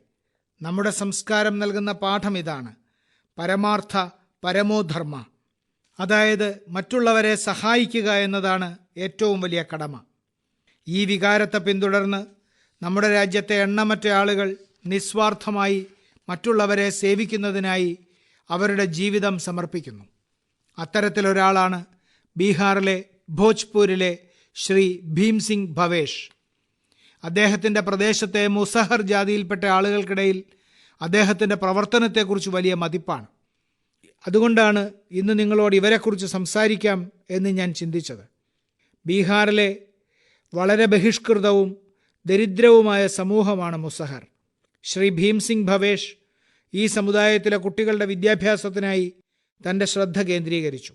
നമ്മുടെ സംസ്കാരം നൽകുന്ന പാഠം ഇതാണ്. പരമാർത്ഥ പരമോധർമ്മ. അതായത് മറ്റുള്ളവരെ സഹായിക്കുക എന്നതാണ് ഏറ്റവും വലിയ കടമ. ഈ വികാരത്തെ പിന്തുടർന്ന് നമ്മുടെ രാജ്യത്തെ എണ്ണമറ്റ ആളുകൾ നിസ്വാർത്ഥമായി മറ്റുള്ളവരെ സേവിക്കുന്നതിനായി അവരുടെ ജീവിതം സമർപ്പിക്കുന്നു. അത്തരത്തിലൊരാളാണ് ബീഹാറിലെ ഭോജ്പൂരിലെ ശ്രീ ഭീംസിംഗ് ഭവേഷ്. അദ്ദേഹത്തിന്റെ പ്രദേശത്തെ മുസഹർ ജാതിയിൽപ്പെട്ട ആളുകൾക്കിടയിൽ അദ്ദേഹത്തിന്റെ പ്രവർത്തനത്തെക്കുറിച്ച് വലിയ മതിപ്പാണ്. അതുകൊണ്ടാണ് ഇന്ന് നിങ്ങളോട് ഇവരെക്കുറിച്ച് സംസാരിക്കാം എന്ന് ഞാൻ ചിന്തിച്ചത്. ബീഹാറിലെ വളരെ ബഹിഷ്കൃതവും ദരിദ്രവുമായ സമൂഹമാണ് മുസഹർ. ശ്രീ ഭീംസിംഗ് ഭവേഷ് ഈ സമുദായത്തിലെ കുട്ടികളുടെ വിദ്യാഭ്യാസത്തിനായി തന്റെ ശ്രദ്ധ കേന്ദ്രീകരിച്ചു.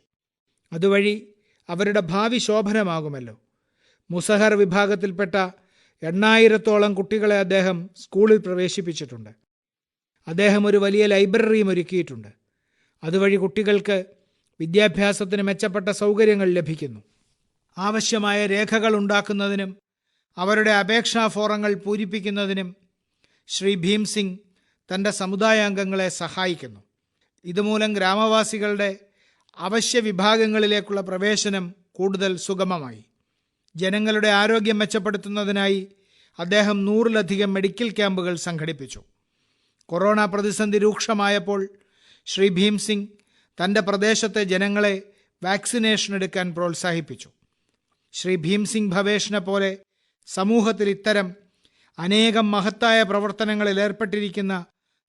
അതുവഴി അവരുടെ ഭാവി ശോഭനമാകുമല്ലോ. മുസഹർ വിഭാഗത്തിൽപ്പെട്ട എണ്ണായിരത്തോളം കുട്ടികളെ അദ്ദേഹം സ്കൂളിൽ പ്രവേശിപ്പിച്ചിട്ടുണ്ട്. അദ്ദേഹം ഒരു വലിയ ലൈബ്രറിയും ഒരുക്കിയിട്ടുണ്ട്. അതുവഴി കുട്ടികൾക്ക് വിദ്യാഭ്യാസത്തിന് മെച്ചപ്പെട്ട സൗകര്യങ്ങൾ ലഭിക്കുന്നു. ആവശ്യമായ രേഖകൾ ഉണ്ടാക്കുന്നതിനും അവരുടെ അപേക്ഷാ ഫോറങ്ങൾ പൂരിപ്പിക്കുന്നതിനും ശ്രീ ഭീം സിംഗ് തന്റെ സമുദായാംഗങ്ങളെ സഹായിക്കുന്നു. ഇതുമൂലം ഗ്രാമവാസികളുടെ അവശ്യ വിഭാഗങ്ങളിലേക്കുള്ള പ്രവേശനം കൂടുതൽ സുഗമമായി. ജനങ്ങളുടെ ആരോഗ്യം മെച്ചപ്പെടുത്തുന്നതിനായി അദ്ദേഹം നൂറിലധികം മെഡിക്കൽ ക്യാമ്പുകൾ സംഘടിപ്പിച്ചു. കൊറോണ പ്രതിസന്ധി രൂക്ഷമായപ്പോൾ ശ്രീ ഭീം സിംഗ് തന്റെ പ്രദേശത്തെ ജനങ്ങളെ വാക്സിനേഷൻ എടുക്കാൻ പ്രോത്സാഹിപ്പിച്ചു. ശ്രീ ഭീം സിംഗ് ഭവേഷിനെ പോലെ സമൂഹത്തിൽ ഇത്തരം അനേകം മഹത്തായ പ്രവർത്തനങ്ങളിൽ ഏർപ്പെട്ടിരിക്കുന്ന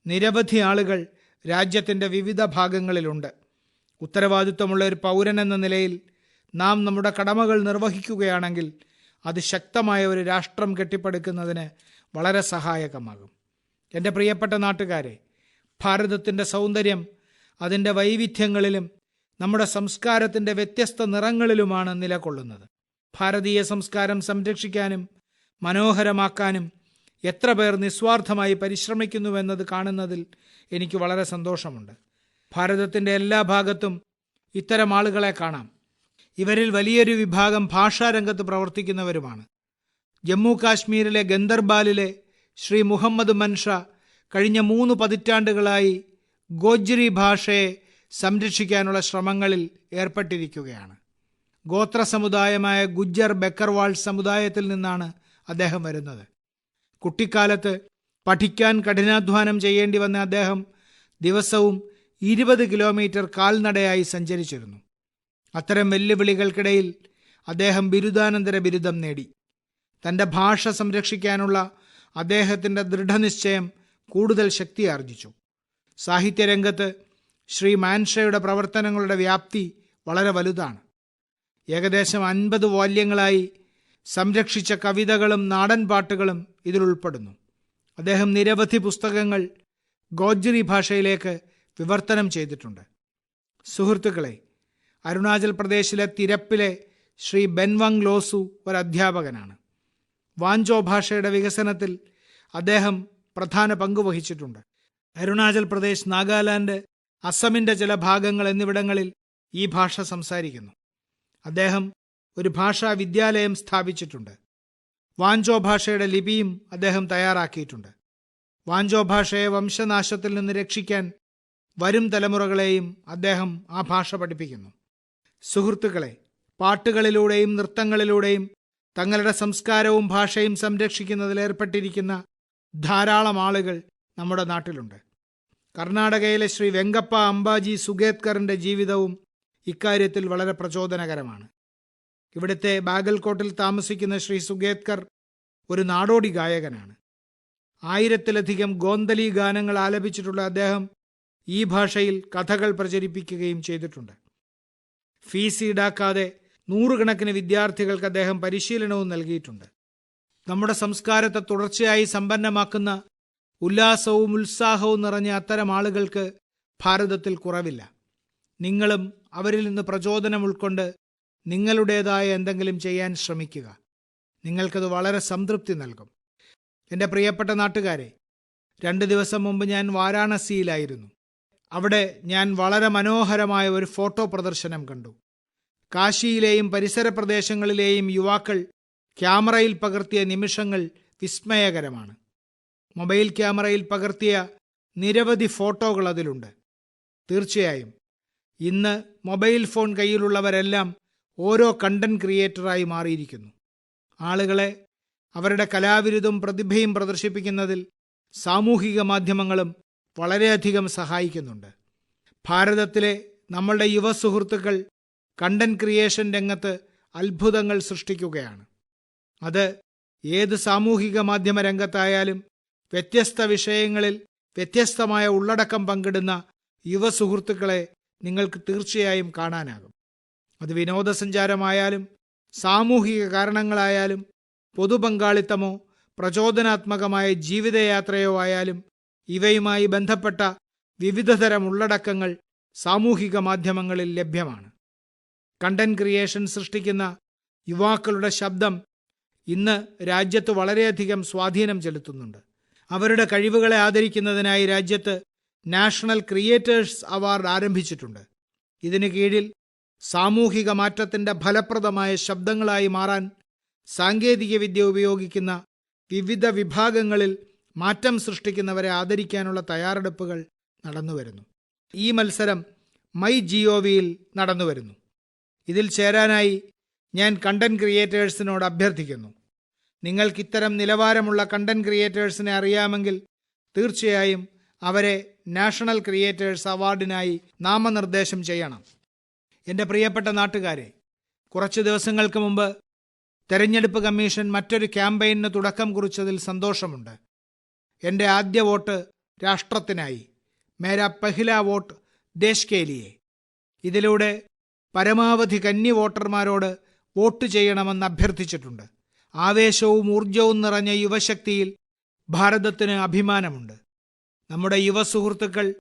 നിരവധി ആളുകൾ രാജ്യത്തിന്റെ വിവിധ ഭാഗങ്ങളിലുണ്ട്. ഉത്തരവാദിത്വമുള്ള ഒരു പൗരൻ എന്ന നിലയിൽ നാം നമ്മുടെ കടമകൾ നിർവഹിക്കുകയാണെങ്കിൽ അത് ശക്തമായ ഒരു രാഷ്ട്രം കെട്ടിപ്പടുക്കുന്നതിന് വളരെ സഹായകമാകും. എന്റെ പ്രിയപ്പെട്ട നാട്ടുകാരെ ഭാരതത്തിന്റെ സൗന്ദര്യം അതിന്റെ വൈവിധ്യങ്ങളിലും നമ്മുടെ സംസ്കാരത്തിന്റെ വ്യത്യസ്ത നിറങ്ങളിലുമാണ് നിലകൊള്ളുന്നത്. ഭാരതീയ സംസ്കാരം സംരക്ഷിക്കാനും മനോഹരമാക്കാനും എത്ര പേർ നിസ്വാർത്ഥമായി പരിശ്രമിക്കുന്നുവെന്നത് കാണുന്നതിൽ എനിക്ക് വളരെ സന്തോഷമുണ്ട്. ഭാരതത്തിന്റെ എല്ലാ ഭാഗത്തും ഇത്തരം ആളുകളെ കാണാം. ഇവരിൽ വലിയൊരു വിഭാഗം ഭാഷാരംഗത്ത് പ്രവർത്തിക്കുന്നവരുമാണ്. ജമ്മു കാശ്മീരിലെ ഗന്ദർബാലിലെ ശ്രീ മുഹമ്മദ് മൻഷ കഴിഞ്ഞ മൂന്ന് പതിറ്റാണ്ടുകളായി ഗോജ്രി ഭാഷയെ സംരക്ഷിക്കാനുള്ള ശ്രമങ്ങളിൽ ഏർപ്പെട്ടിരിക്കുകയാണ്. ഗോത്ര സമുദായമായ ഗുജ്ജർ ബക്കർവാൾ സമുദായത്തിൽ നിന്നാണ് അദ്ദേഹം വരുന്നത്. കുട്ടിക്കാലത്ത് പഠിക്കാൻ കഠിനാധ്വാനം ചെയ്യേണ്ടി വന്ന അദ്ദേഹം ദിവസവും ഇരുപത് കിലോമീറ്റർ കാൽനടയായി സഞ്ചരിച്ചിരുന്നു. അത്തരം വെല്ലുവിളികൾക്കിടയിൽ അദ്ദേഹം ബിരുദാനന്തര ബിരുദം നേടി. തന്റെ ഭാഷ സംരക്ഷിക്കാനുള്ള അദ്ദേഹത്തിന്റെ ദൃഢനിശ്ചയം കൂടുതൽ ശക്തി ആർജിച്ചു സാഹിത്യരംഗത്ത് ശ്രീ മാൻഷയുടെ പ്രവർത്തനങ്ങളുടെ വ്യാപ്തി വളരെ വലുതാണ്. ഏകദേശം അൻപത് വാല്യങ്ങളായി സംരക്ഷിച്ച കവിതകളും നാടൻ പാട്ടുകളും ഇതിലുൾപ്പെടുന്നു അദ്ദേഹം നിരവധി പുസ്തകങ്ങൾ ഗോജ്രി ഭാഷയിലേക്ക് വിവർത്തനം ചെയ്തിട്ടുണ്ട്. സുഹൃത്തുക്കളെ അരുണാചൽ പ്രദേശിലെ തിരപ്പിലെ ശ്രീ ബെൻവങ് ലോസു ഒരു അധ്യാപകനാണ് വാഞ്ചോ ഭാഷയുടെ വികസനത്തിൽ അദ്ദേഹം പ്രധാന പങ്ക് വഹിച്ചിട്ടുണ്ട്. അരുണാചൽ പ്രദേശ് നാഗാലാൻഡ് അസമിന്റെ ചില ഭാഗങ്ങൾ എന്നിവിടങ്ങളിൽ ഈ ഭാഷ സംസാരിക്കുന്നു. അദ്ദേഹം ഒരു ഭാഷാ വിദ്യാലയം സ്ഥാപിച്ചിട്ടുണ്ട്. വാഞ്ചോ ഭാഷയുടെ ലിപിയും അദ്ദേഹം തയ്യാറാക്കിയിട്ടുണ്ട്. വാഞ്ചോ ഭാഷയെ വംശനാശത്തിൽ നിന്ന് രക്ഷിക്കാൻ വരും തലമുറകളെയും അദ്ദേഹം ആ ഭാഷ പഠിപ്പിക്കുന്നു. സുഹൃത്തുക്കളെ പാട്ടുകളിലൂടെയും നൃത്തങ്ങളിലൂടെയും തങ്ങളുടെ സംസ്കാരവും ഭാഷയും സംരക്ഷിക്കുന്നതിൽ ഏർപ്പെട്ടിരിക്കുന്ന ധാരാളം ആളുകൾ നമ്മുടെ നാട്ടിലുണ്ട്. കർണാടകയിലെ ശ്രീ വെങ്കപ്പ അംബാജി സുഗേത്കറിന്റെ ജീവിതവും ഇക്കാര്യത്തിൽ വളരെ പ്രചോദനകരമാണ്. ഇവിടുത്തെ ബാഗൽകോട്ടിൽ താമസിക്കുന്ന ശ്രീ സുഗേത്കർ ഒരു നാടോടി ഗായകനാണ്. ആയിരത്തിലധികം ഗോന്തലി ഗാനങ്ങൾ ആലപിച്ചിട്ടുള്ള അദ്ദേഹം ഈ ഭാഷയിൽ കഥകൾ പ്രചരിപ്പിക്കുകയും ചെയ്തിട്ടുണ്ട്. ഫീസ് ഈടാക്കാതെ നൂറുകണക്കിന് വിദ്യാർത്ഥികൾക്ക് അദ്ദേഹം പരിശീലനവും നൽകിയിട്ടുണ്ട്. നമ്മുടെ സംസ്കാരത്തെ തുടർച്ചയായി സമ്പന്നമാക്കുന്ന ഉല്ലാസവും ഉത്സാഹവും നിറഞ്ഞ അത്തരം ആളുകൾക്ക് ഭാരതത്തിൽ കുറവില്ല. നിങ്ങളും അവരിൽ നിന്ന് പ്രചോദനം ഉൾക്കൊണ്ട് നിങ്ങളുടേതായ എന്തെങ്കിലും ചെയ്യാൻ ശ്രമിക്കുക. നിങ്ങൾക്കത് വളരെ സംതൃപ്തി നൽകും. എന്റെ പ്രിയപ്പെട്ട നാട്ടുകാരെ രണ്ട് ദിവസം മുമ്പ് ഞാൻ വാരാണസിയിലായിരുന്നു. അവിടെ ഞാൻ വളരെ മനോഹരമായ ഒരു ഫോട്ടോ പ്രദർശനം കണ്ടു. കാശിയിലെയും പരിസര പ്രദേശങ്ങളിലെയും യുവാക്കൾ ക്യാമറയിൽ പകർത്തിയ നിമിഷങ്ങൾ വിസ്മയകരമാണ്. മൊബൈൽ ക്യാമറയിൽ പകർത്തിയ നിരവധി ഫോട്ടോകൾ അതിലുണ്ട്. തീർച്ചയായും ഇന്ന് മൊബൈൽ ഫോൺ കയ്യിലുള്ളവരെല്ലാം ഓരോ കണ്ടന്റ് ക്രിയേറ്ററായി മാറിയിരിക്കുന്നു. ആളുകളെ അവരുടെ കലാവിരുതും പ്രതിഭയും പ്രദർശിപ്പിക്കുന്നതിൽ സാമൂഹിക മാധ്യമങ്ങളും വളരെയധികം സഹായിക്കുന്നുണ്ട്. ഭാരതത്തിലെ നമ്മളുടെ യുവ സുഹൃത്തുക്കൾ കണ്ടന്റ് ക്രിയേഷൻ രംഗത്ത് അത്ഭുതങ്ങൾ സൃഷ്ടിക്കുകയാണ്. അത് ഏത് സാമൂഹിക മാധ്യമ രംഗത്തായാലും വ്യത്യസ്ത വിഷയങ്ങളിൽ വ്യത്യസ്തമായ ഉള്ളടക്കം പങ്കിടുന്ന യുവ സുഹൃത്തുക്കളെ നിങ്ങൾക്ക് തീർച്ചയായും കാണാനാകും. അത് വിനോദസഞ്ചാരമായാലും സാമൂഹിക കാരണങ്ങളായാലും പൊതുപങ്കാളിത്തമോ പ്രചോദനാത്മകമായ ജീവിതയാത്രയോ ആയാലും ഇവയുമായി ബന്ധപ്പെട്ട വിവിധതരം ഉള്ളടക്കങ്ങൾ സാമൂഹിക മാധ്യമങ്ങളിൽ ലഭ്യമാണ്. കണ്ടന്റ് ക്രിയേഷൻ സൃഷ്ടിക്കുന്ന യുവാക്കളുടെ ശബ്ദം ഇന്ന് രാജ്യത്ത് വളരെയധികം സ്വാധീനം ചെലുത്തുന്നുണ്ട്. അവരുടെ കഴിവുകളെ ആദരിക്കുന്നതിനായി രാജ്യത്ത് നാഷണൽ ക്രിയേറ്റേഴ്സ് അവാർഡ് ആരംഭിച്ചിട്ടുണ്ട്. ഇതിന് കീഴിൽ സാമൂഹിക മാറ്റത്തിന്റെ ഫലപ്രദമായ ശബ്ദങ്ങളായി മാറാൻ സാങ്കേതികവിദ്യ ഉപയോഗിക്കുന്ന വിവിധ വിഭാഗങ്ങളിൽ മാറ്റം സൃഷ്ടിക്കുന്നവരെ ആദരിക്കാനുള്ള തയ്യാറെടുപ്പുകൾ നടന്നുവരുന്നു ഈ മത്സരം മൈ ജിഒവിയിൽ നടന്നുവരുന്നു ഇതിൽ ചേരാനായി ഞാൻ കണ്ടന്റ് ക്രിയേറ്റേഴ്സിനോട് അഭ്യർത്ഥിക്കുന്നു. നിങ്ങൾക്ക് ഇത്തരം നിലവാരമുള്ള കണ്ടന്റ് ക്രിയേറ്റേഴ്സിനെ അറിയാമെങ്കിൽ തീർച്ചയായും അവരെ നാഷണൽ ക്രിയേറ്റേഴ്സ് അവാർഡിനായി നാമനിർദ്ദേശം ചെയ്യണം. എന്റെ പ്രിയപ്പെട്ട നാട്ടുകാരെ കുറച്ച് ദിവസങ്ങൾക്ക് മുമ്പ് തെരഞ്ഞെടുപ്പ് കമ്മീഷൻ മറ്റൊരു ക്യാമ്പയിന് തുടക്കം കുറിച്ചതിൽ സന്തോഷമുണ്ട്. എന്റെ ആദ്യ വോട്ട് രാഷ്ട്രത്തിനായി. മേര പഹില വോട്ട് ദേശ് കേലിയെ ഇതിലൂടെ പരമാവധി കന്നി വോട്ടർമാരോട് വോട്ട് ചെയ്യണമെന്ന് അഭ്യർത്ഥിച്ചിട്ടുണ്ട്. ആവേശവും ഊർജവും നിറഞ്ഞ യുവശക്തിയിൽ ഭാരതത്തിന് അഭിമാനമുണ്ട്. നമ്മുടെ യുവ സുഹൃത്തുക്കൾ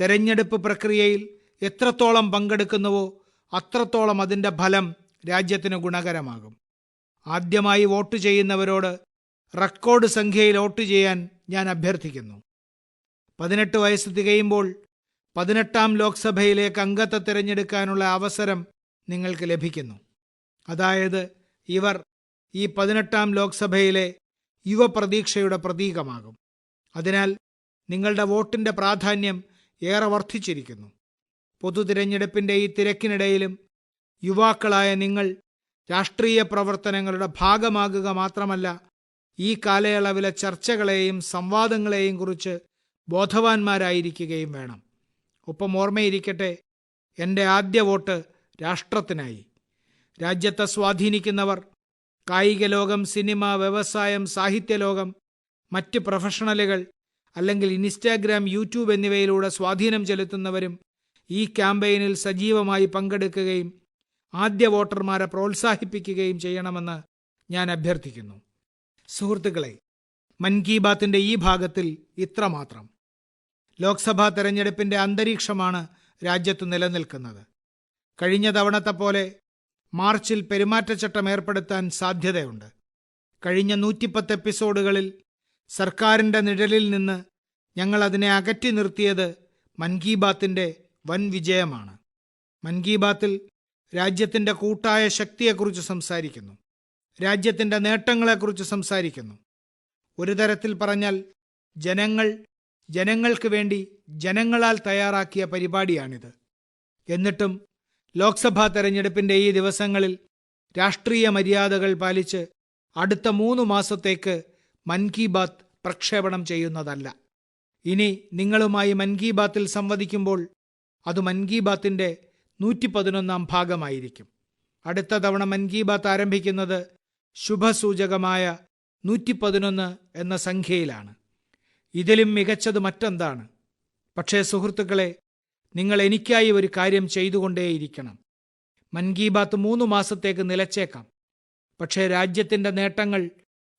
തെരഞ്ഞെടുപ്പ് പ്രക്രിയയിൽ എത്രത്തോളം പങ്കെടുക്കുന്നുവോ അത്രത്തോളം അതിന്റെ ഫലം രാജ്യത്തിന് ഗുണകരമാകും. ആദ്യമായി വോട്ട് ചെയ്യുന്നവരോട് റെക്കോർഡ് സംഖ്യയിൽ വോട്ട് ചെയ്യാൻ ഞാൻ അഭ്യർത്ഥിക്കുന്നു. പതിനെട്ട് വയസ്സ് തികയുമ്പോൾ പതിനെട്ടാം ലോക്സഭയിലേക്ക് അംഗത്തെ തിരഞ്ഞെടുക്കാനുള്ള അവസരം നിങ്ങൾക്ക് ലഭിക്കുന്നു. അതായത് ഇവർ ഈ പതിനെട്ടാം ലോക്സഭയിലെ യുവപ്രതീക്ഷയുടെ പ്രതീകമാകും. അതിനാൽ നിങ്ങളുടെ വോട്ടിന്റെ പ്രാധാന്യം ഏറെ വർദ്ധിച്ചിരിക്കുന്നു. പൊതു തിരഞ്ഞെടുപ്പിന്റെ ഈ തിരക്കിനിടയിലും യുവാക്കളായ നിങ്ങൾ രാഷ്ട്രീയ പ്രവർത്തനങ്ങളുടെ ഭാഗമാകുക മാത്രമല്ല ഈ കാലയളവിലെ ചർച്ചകളെയും സംവാദങ്ങളെയും കുറിച്ച് ബോധവാന്മാരായിരിക്കുകയും വേണം. ഒപ്പം ഓർമ്മയിരിക്കട്ടെ എന്റെ ആദ്യ വോട്ട് രാഷ്ട്രത്തിനായി. രാജ്യത്തെ സ്വാധീനിക്കുന്നവർ കായിക ലോകം സിനിമ വ്യവസായം സാഹിത്യലോകം മറ്റ് പ്രൊഫഷണലുകൾ അല്ലെങ്കിൽ ഇൻസ്റ്റാഗ്രാം യൂട്യൂബ് എന്നിവയിലൂടെ സ്വാധീനം ചെലുത്തുന്നവരും ഈ ക്യാമ്പയിനിൽ സജീവമായി പങ്കെടുക്കുകയും ആദ്യ വോട്ടർമാരെ പ്രോത്സാഹിപ്പിക്കുകയും ചെയ്യണമെന്ന് ഞാൻ അഭ്യർത്ഥിക്കുന്നു. സുഹൃത്തുക്കളെ മൻ കി ബാത്തിന്റെ ഈ ഭാഗത്തിൽ ഇത്രമാത്രം. ലോക്സഭാ തെരഞ്ഞെടുപ്പിന്റെ അന്തരീക്ഷമാണ് രാജ്യത്ത് നിലനിൽക്കുന്നത്. കഴിഞ്ഞ തവണത്തെ പോലെ മാർച്ചിൽ പെരുമാറ്റച്ചട്ടം ഏർപ്പെടുത്താൻ സാധ്യതയുണ്ട്. കഴിഞ്ഞ നൂറ്റിപ്പത്ത് എപ്പിസോഡുകളിൽ സർക്കാരിന്റെ നിഴലിൽ നിന്ന് ഞങ്ങൾ അതിനെ അകറ്റി നിർത്തിയത് മൻ കി ബാത്തിന്റെ വൻ വിജയമാണ്. മൻ കി ബാത്തിൽ രാജ്യത്തിന്റെ കൂട്ടായ ശക്തിയെക്കുറിച്ച് സംസാരിക്കുന്നു. രാജ്യത്തിന്റെ നേട്ടങ്ങളെക്കുറിച്ച് സംസാരിക്കുന്നു. ഒരു തരത്തിൽ പറഞ്ഞാൽ ജനങ്ങൾ ജനങ്ങൾക്ക് വേണ്ടി ജനങ്ങളാൽ തയ്യാറാക്കിയ പരിപാടിയാണിത്. എന്നിട്ടും ലോക്സഭാ തെരഞ്ഞെടുപ്പിന്റെ ഈ ദിവസങ്ങളിൽ രാഷ്ട്രീയ മര്യാദകൾ പാലിച്ച് അടുത്ത മൂന്ന് മാസത്തേക്ക് മൻ കി ബാത്ത് പ്രക്ഷേപണം ചെയ്യുന്നതല്ല. ഇനി നിങ്ങളുമായി മൻ കി ബാത്തിൽ സംവദിക്കുമ്പോൾ അത് മൻ കി ബാത്തിന്റെ നൂറ്റി പതിനൊന്നാം ഭാഗമായിരിക്കും. അടുത്ത തവണ മൻ കി ബാത്ത് ആരംഭിക്കുന്നത് ശുഭസൂചകമായ നൂറ്റി പതിനൊന്ന് എന്ന സംഖ്യയിലാണ്. ഇതിലും മികച്ചത് മറ്റെന്താണ്? പക്ഷേ സുഹൃത്തുക്കളെ നിങ്ങൾ എനിക്കായി ഒരു കാര്യം ചെയ്തുകൊണ്ടേയിരിക്കണം. മൻ കി ബാത്ത് മൂന്ന് മാസത്തേക്ക് നിലച്ചേക്കാം. പക്ഷേ രാജ്യത്തിന്റെ നേട്ടങ്ങൾ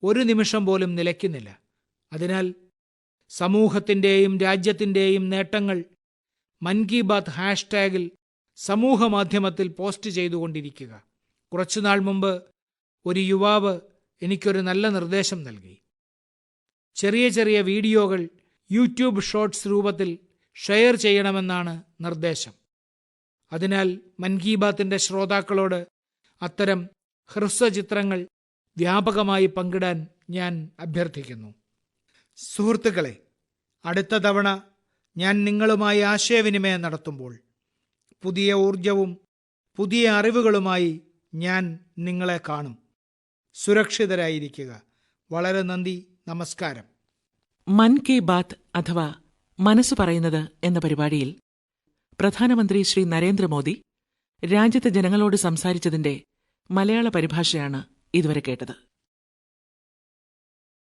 ഒരു നിമിഷം പോലും നിലയ്ക്കുന്നില്ല. അതിനാൽ സമൂഹത്തിന്റെയും രാജ്യത്തിന്റെയും നേട്ടങ്ങൾ മൻ കി ബാത്ത് ഹാഷ്ടാഗിൽ സമൂഹമാധ്യമത്തിൽ പോസ്റ്റ് ചെയ്തുകൊണ്ടിരിക്കുക. കുറച്ചുനാൾ മുമ്പ് ഒരു യുവാവ് എനിക്കൊരു നല്ല നിർദ്ദേശം നൽകി. ചെറിയ ചെറിയ വീഡിയോകൾ യൂട്യൂബ് ഷോർട്സ് രൂപത്തിൽ ഷെയർ ചെയ്യണമെന്നാണ് നിർദ്ദേശം. അതിനാൽ മൻ കി ബാത്തിന്റെ ശ്രോതാക്കളോട് അത്തരം ഹ്രസ്വചിത്രങ്ങൾ വ്യാപകമായി പങ്കിടാൻ ഞാൻ അഭ്യർത്ഥിക്കുന്നു. സുഹൃത്തുക്കളെ അടുത്ത തവണ ഞാൻ നിങ്ങളുമായി ആശയവിനിമയം നടത്തുമ്പോൾ പുതിയ ഊർജവും പുതിയ അറിവുകളുമായി ഞാൻ നിങ്ങളെ കാണും. സുരക്ഷിതരായിരിക്കുക. വളരെ നന്ദി നമസ്കാരം. മൻ കെ ബാത്ത് അഥവാ മനസ്സ് പറയുന്നത് എന്ന പരിപാടിയിൽ പ്രധാനമന്ത്രി ശ്രീ നരേന്ദ്രമോദി രാജ്യത്തെ ജനങ്ങളോട് സംസാരിച്ചതിന്റെ മലയാള പരിഭാഷയാണ് ഇതുവരെ കേട്ടത്.